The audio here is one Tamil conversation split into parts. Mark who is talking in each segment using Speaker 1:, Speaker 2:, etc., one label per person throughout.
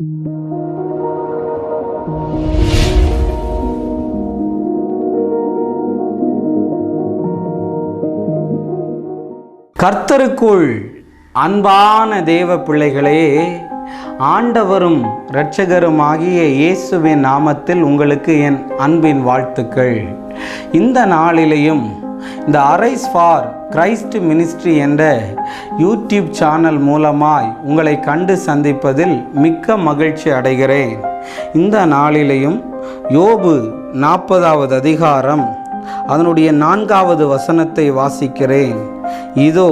Speaker 1: கர்த்தருக்குள் அன்பான தேவ பிள்ளைகளே ஆண்டவரும் இரட்சகருமாகிய இயேசுவின் நாமத்தில் உங்களுக்கு என் அன்பின் வாழ்த்துக்கள். இந்த நாளிலேயும் இந்த அரைஸ் ஃபார் கிரைஸ்ட் மினிஸ்ட்ரி என்ற யூடியூப் சேனல் மூலமாய் உங்களை கண்டு சந்திப்பதில் மிக்க மகிழ்ச்சி அடைகிறேன். இந்த நாளிலேயும் யோபு நாற்பதாவது அதிகாரம் அதனுடைய நான்காவது வசனத்தை வாசிக்கிறேன். இதோ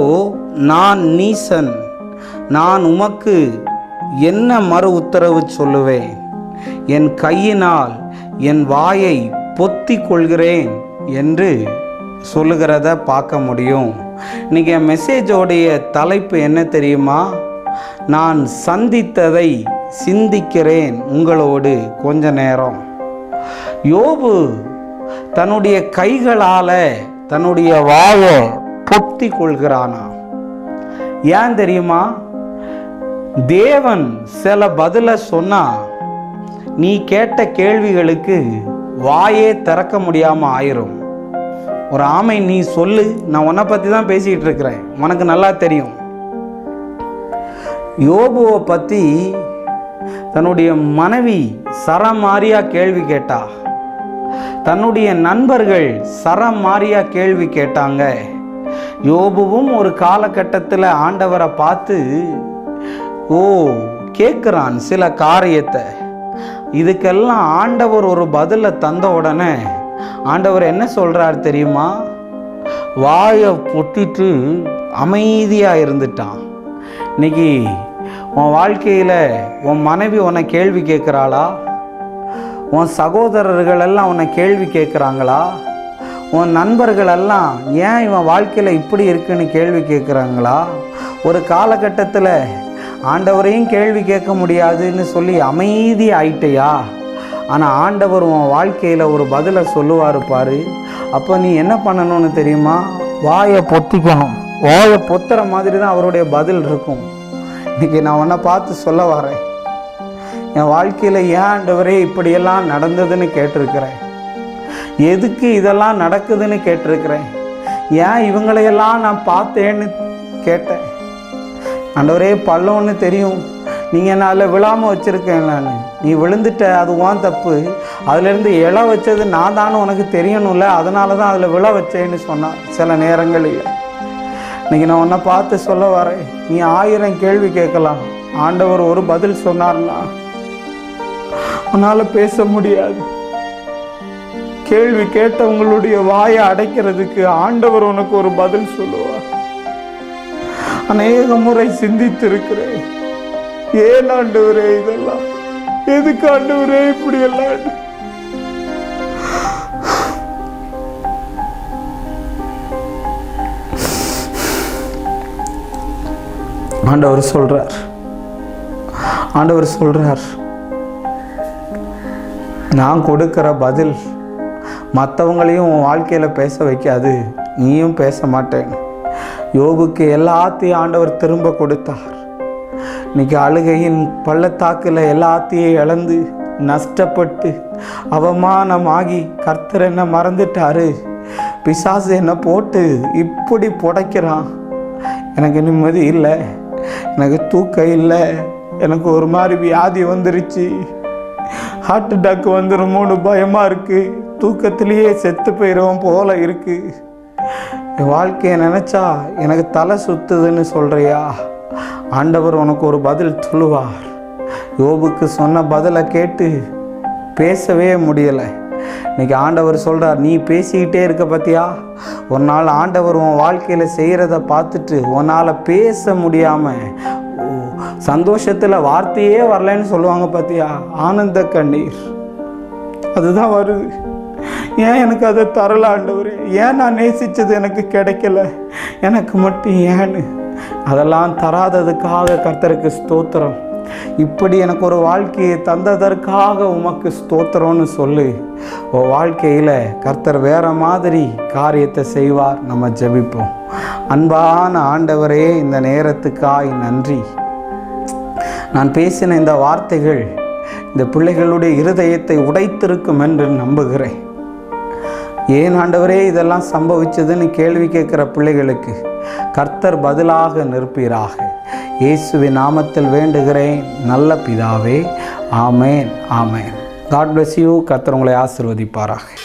Speaker 1: நான் நீசன் நான் உமக்கு என்ன மறு உத்தரவு சொல்லுவேன்? என் கையினால் என் வாயை பொத்தி கொள்கிறேன் என்று சொல்லுகிறத பார்க்க முடியும். இன்றைக்கி என் மெசேஜோடைய தலைப்பு என்ன தெரியுமா? நான் சந்தித்ததை சிந்திக்கிறேன் உங்களோடு கொஞ்ச நேரம். யோபு தன்னுடைய கைகளால் தன்னுடைய வாயை பொத்தி கொள்கிறானா? ஏன் தெரியுமா? தேவன் சில பதில சொன்னா நீ கேட்ட கேள்விகளுக்கு வாயே திறக்க முடியாமல் ஆயிரும். ஒரு ஆமை நீ சொல்லு நான் உன்னை பற்றி தான் பேசிக்கிட்டு இருக்கிறேன். உனக்கு நல்லா தெரியும். யோபுவை பற்றி தன்னுடைய மனைவி சரமாரியா கேள்வி கேட்டா. தன்னுடைய நண்பர்கள் சரம் கேள்வி கேட்டாங்க. யோபுவும் ஒரு காலகட்டத்தில் ஆண்டவரை பார்த்து ஓ கேட்குறான் சில காரியத்தை. இதுக்கெல்லாம் ஆண்டவர் ஒரு பதிலை தந்த உடனே ஆண்டவர் என்ன சொல்கிறார் தெரியுமா? வாயை பொத்திட்டு அமைதியாக இருந்துட்டான். இன்னைக்கு உன் வாழ்க்கையில் உன் மனைவி உன்னை கேள்வி கேட்குறாளா? உன் சகோதரர்கள் எல்லாம் உன்னை கேள்வி கேட்குறாங்களா? உன் நண்பர்கள் எல்லாம் ஏன் இவன் வாழ்க்கையில் இப்படி இருக்குன்னு கேள்வி கேட்குறாங்களா? ஒரு காலகட்டத்தில் ஆண்டவரையும் கேள்வி கேட்க முடியாதுன்னு சொல்லி அமைதி ஆயிட்டையா ஆனால் ஆண்டவர் உன் வாழ்க்கையில் ஒரு பதிலை சொல்லுவார் பாரு. அப்போ நீ என்ன பண்ணணும்னு தெரியுமா? வாயை பொத்திக்கணும். வாயை பொத்துற மாதிரி தான் அவருடைய பதில் இருக்கும். இன்னைக்கு நான் உன்னை பார்த்து சொல்ல வரேன். என் வாழ்க்கையில் ஏன் ஆண்டவரே இப்படியெல்லாம் நடந்ததுன்னு கேட்டிருக்கிறேன்? எதுக்கு இதெல்லாம் நடக்குதுன்னு கேட்டிருக்கிறேன்? ஏன் இவங்களையெல்லாம் நான் பார்த்தேன்னு கேட்டேன்? ஆண்டவரே பள்ளம்னு தெரியும். நீங்கள் என்னால் அதில் விழாமல் வச்சுருக்கேன் நான். நீ விழுந்துட்ட அது உன் தப்பு. அதுலேருந்து இலை வச்சது நான் தானே உனக்கு தெரியணும்ல அதனால தான் அதில் விழ வச்சேன்னு சொன்னான் சில நேரங்களில். இன்றைக்கி நான் உன்னை பார்த்து சொல்ல வரேன். நீ ஆயிரம் கேள்வி கேட்கலாம். ஆண்டவர் ஒரு பதில் சொன்னார்னா உன்னால் பேச முடியாது. கேள்வி கேட்டவங்களுடைய வாயை அடைக்கிறதுக்கு ஆண்டவர் உனக்கு ஒரு பதில் சொல்லுவார். அநேக முறை சிந்தித்து இருக்கிறேன் ஏன் ஆண்டவரே இதெல்லாம்? எதுக்கு ஆண்டவரே இப்படி எல்லாம் ஆண்டவர் சொல்றார். ஆண்டவர் சொல்றார். நான் கொடுக்கிற பதில் மற்றவங்களையும் உன் வாழ்க்கையில் பேச வைக்காது. நீயும் பேச மாட்டேன். யோபுக்கு எல்லாத்தையும் ஆண்டவர் திரும்ப கொடுத்தார். இன்னைக்கு அழுகையின் பள்ளத்தாக்கில் எல்லாத்தையும் இழந்து நஷ்டப்பட்டு அவமானமாகி கர்த்தர் என்ன மறந்துட்டாரு. பிசாசு என்னை போட்டு இப்படி புடைக்கிறான். எனக்கு நிம்மதி இல்லை. எனக்கு தூக்கம் இல்லை. எனக்கு ஒரு மாதிரி வியாதி வந்துருச்சு. ஹார்ட் அட்டாக் வந்துடுமோன்னு பயமாக இருக்குது தூக்கத்திலேயே செத்து போயிடுவோம் போல இருக்குது என் வாழ்க்கையை நினச்சா எனக்கு தலை சுத்துதுன்னு சொல்கிறியா ஆண்டவர் உனக்கு ஒரு பதில் சொல்லுவார். யோபுக்கு சொன்ன பதிலை கேட்டு பேசவே முடியலை. இன்னைக்கு ஆண்டவர் சொல்கிறார் நீ பேசிக்கிட்டே இருக்க பார்த்தியா ஒரு நாள் ஆண்டவர் உன் வாழ்க்கையில் செய்கிறத பார்த்துட்டு உன்னால் பேச முடியாமல் சந்தோஷத்தில் வார்த்தையே வரலன்னு சொல்லுவாங்க பார்த்தியா ஆனந்த கண்ணீர். அதுதான் வருது. ஏன் எனக்கு அதை தரல ஆண்டவர்? ஏன் நான் நேசித்தது எனக்கு கிடைக்கல? எனக்கு மட்டும் ஏன்னு. அதெல்லாம் தராததுக்காக கர்த்தருக்கு ஸ்தோத்திரம். இப்படி எனக்கு ஒரு வாழ்க்கையை தந்ததற்காக உமக்கு ஸ்தோத்திரம்னு சொல்லு. உன் வாழ்க்கையில் கர்த்தர் வேற மாதிரி காரியத்தை செய்வார். நம்ம ஜெபிப்போம். அன்பான ஆண்டவரே இந்த நேரத்துக்காய் நன்றி. நான் பேசின இந்த வார்த்தைகள் இந்த பிள்ளைகளுடைய இருதயத்தை உடைத்திருக்கும் என்று நம்புகிறேன். ஏன் ஆண்டவரே இதெல்லாம் சம்பவிச்சதுன்னு கேள்வி கேட்குற பிள்ளைகளுக்கு கர்த்தர் பதிலாக நிற்பீராக. இயேசுவின் நாமத்தில் வேண்டுகிறேன் நல்ல பிதாவே. ஆமேன் ஆமேன். காட் பிளஸ் யூ கர்த்தர் உங்களை ஆசிர்வதிப்பாராக.